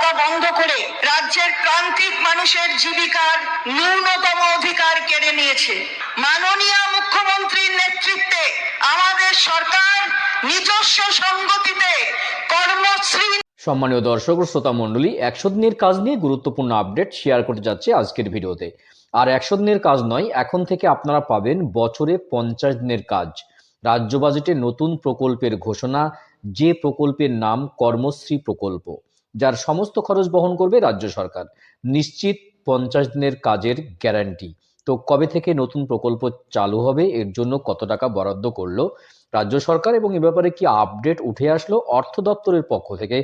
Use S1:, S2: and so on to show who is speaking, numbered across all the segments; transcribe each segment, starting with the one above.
S1: টাকা বন্ধ করে রাজ্যের প্রান্তিক মানুষের জীবিকার ন্যূনতম অধিকার কেড়ে নিয়েছে। মাননীয় মুখ্যমন্ত্রীর নেতৃত্বে আমাদের সরকার নিজস্ব সঙ্গতিতে কর্মশ্রী
S2: সম্মানীয় দর্শক ও শ্রোতা মণ্ডলী একশো দিনের কাজ নিয়ে গুরুত্বপূর্ণ আপডেট শেয়ার করতে যাচ্ছে আজকের ভিডিওতে। আর একশো দিনের কাজ নয়, এখন থেকে আপনারা পাবেন বছরে পঞ্চাশ দিনের কাজ। রাজ্য বাজেটে নতুন প্রকল্পের ঘোষণা, যে প্রকল্পের নাম কর্মশ্রী প্রকল্প। যার সমস্ত খরচ বহন করবে রাজ্য সরকার। নিশ্চিত পঞ্চাশ দিনের কাজের গ্যারান্টি তো কবে থেকে নতুন প্রকল্প চালু হবে? এর জন্য কত টাকা বরাদ্দ করল? রাজ্য সরকার এবং এ ব্যাপারে কি আপডেট উঠে আসলো অর্থ দপ্তরের পক্ষ থেকে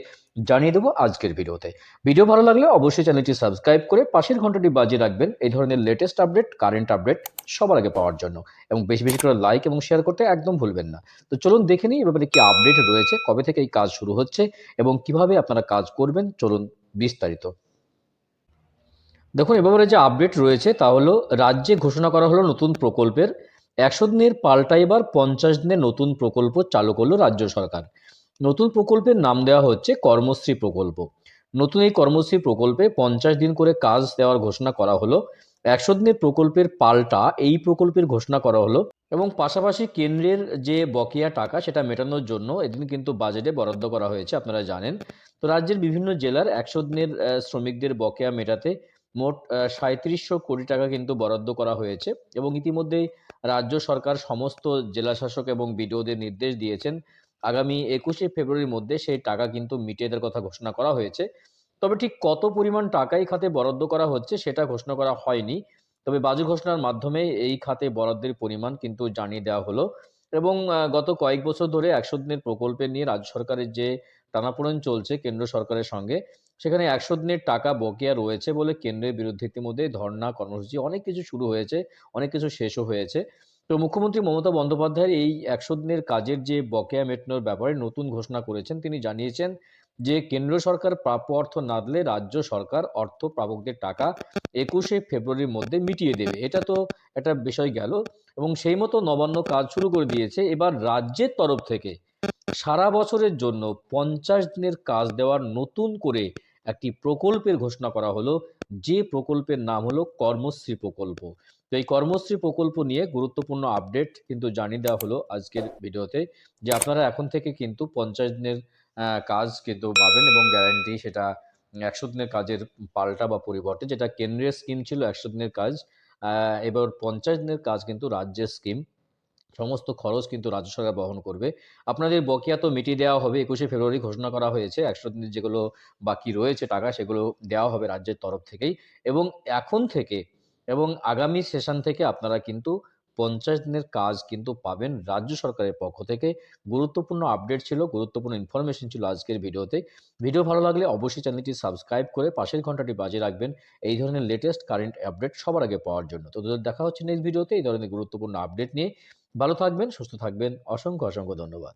S2: জানিয়ে দেবো আজকের ভিডিওতে। ভিডিও ভালো লাগলে অবশ্যই চ্যানেলটি সাবস্ক্রাইব করে পাশের ঘন্টাটি বাজিয়ে রাখবেন এই ধরনের লেটেস্ট আপডেট কারেন্ট আপডেট সবার আগে পাওয়ার জন্য এবং বেশি বেশি করে লাইক এবং শেয়ার করতে একদম ভুলবেন না। তো চলুন দেখে নিই এ ব্যাপারে কি আপডেট রয়েছে, কবে থেকে এই কাজ শুরু হচ্ছে এবং কীভাবে আপনারা কাজ করবেন, চলুন বিস্তারিত। দেখুন, এ ব্যাপারে যে আপডেট রয়েছে তা হলো, রাজ্যে ঘোষণা করা হলো নতুন প্রকল্পের একশো দিনের পাল্টা এবার পঞ্চাশ দিনের নতুন প্রকল্প চালু করল রাজ্য সরকার। নতুন প্রকল্পের নাম দেওয়া হচ্ছে কর্মশ্রী প্রকল্প। নতুন এই কর্মশ্রী প্রকল্পে পঞ্চাশ দিন করে কাজ দেওয়ার ঘোষণা করা হলো। একশো দিনের প্রকল্পের পাল্টা এই প্রকল্পের ঘোষণা করা হলো এবং পাশাপাশি কেন্দ্রের যে বকেয়া টাকা সেটা মেটানোর জন্য এদিন কিন্তু বাজেটে বরাদ্দ করা হয়েছে, আপনারা জানেন। তো রাজ্যের বিভিন্ন জেলার একশো দিনের শ্রমিকদের বকেয়া মেটাতে মোট সাঁত্রিশশো কোটি টাকা কিন্তু বরাদ্দ করা হয়েছে এবং ইতিমধ্যেই রাজ্য সরকার সমস্ত জেলা শাসক এবং বিডিওদের নির্দেশ দিয়েছেন আগামী একুশে ফেব্রুয়ারির মধ্যে সেই টাকা কিন্তু মিটিয়ে দেওয়ার কথা ঘোষণা করা হয়েছে। তবে ঠিক কত পরিমাণ টাকাই খাতে বরাদ্দ করা হচ্ছে সেটা ঘোষণা করা হয়নি। তবে বাজু ঘোষণার মাধ্যমে এই খাতে বরাদ্দের পরিমাণ কিন্তু জানিয়ে দেওয়া হলো এবং গত কয়েক বছর ধরে একশো দিনের প্রকল্পে নিয়ে রাজ্য সরকারের যে টানাপোড়েন চলছে কেন্দ্র সরকারের সঙ্গে সেখানে একশো দিনের টাকা বকেয়া রয়েছে বলে কেন্দ্রের বিরুদ্ধে ইতিমধ্যে ধর্ণা কর্মসূচি, অনেক কিছু শুরু হয়েছে, অনেক কিছু শেষও হয়েছে। তো মুখ্যমন্ত্রী মমতা বন্দ্যোপাধ্যায়ের এই একশো দিনের কাজের যে বকেয়া মেটানোর ব্যাপারে নতুন ঘোষণা করেছেন, তিনি জানিয়েছেন যে কেন্দ্র সরকার প্রাপ্য অর্থ না দিলে রাজ্য সরকার অর্থ প্রাপকদের টাকা একুশে ফেব্রুয়ারির মধ্যে মিটিয়ে দেবে। এটা তো একটা বিষয় গেল। এবং সেই মতো নবান্ন কাজ শুরু করে দিয়েছে। এবার রাজ্যের তরফ থেকে সারা বছরের জন্য পঞ্চাশ দিনের কাজ দেওয়ার নতুন করে একটি প্রকল্পের ঘোষণা করা হলো। যে প্রকল্পের নাম হলো কর্মশ্রী প্রকল্প। তো এই কর্মশ্রী প্রকল্প নিয়ে গুরুত্বপূর্ণ আপডেট কিন্তু জানিয়ে দেওয়া হলো আজকের ভিডিওতে যে আপনারা এখন থেকে কিন্তু পঞ্চাশ দিনের কাজ কিন্তু পাবেন এবং গ্যারান্টি সেটা একশো দিনের কাজের পাল্টা বা পরিবর্তে যেটা কেন্দ্রের স্কিম ছিল একশো দিনের কাজ। এবার পঞ্চাশ দিনের কাজ কিন্তু রাজ্যের স্কিম সমস্ত খরচ কিন্তু রাজ্য সরকার বহন করবে। আপনাদের বকেয়া তো মিটিয়ে দেওয়া হবে, একুশে ফেব্রুয়ারি ঘোষণা করা হয়েছে। একশো দিনের যেগুলো বাকি রয়েছে টাকা, সেগুলো দেওয়া হবে রাজ্যের তরফ থেকেই। এবং এখন থেকে, এবং আগামী সেশন থেকে আপনারা কিন্তু পঞ্চাশ দিনের কাজ কিন্তু পাবেন রাজ্য সরকারের পক্ষ থেকে। গুরুত্বপূর্ণ আপডেট ছিল, গুরুত্বপূর্ণ ইনফরমেশন ছিল আজকের ভিডিওতে। ভিডিও ভালো লাগলে অবশ্যই চ্যানেলটি সাবস্ক্রাইব করে পাশের ঘন্টাটি বাজিয়ে রাখবেন। এই ধরনের লেটেস্ট কারেন্ট আপডেট সবার আগে পাওয়ার জন্য। তো দেখা হচ্ছে নেক্সট ভিডিওতে। এই ধরনের গুরুত্বপূর্ণ আপডেট নিয়ে ভালো থাকবেন সুস্থ থাকবেন। অসংখ্য অসংখ্য ধন্যবাদ।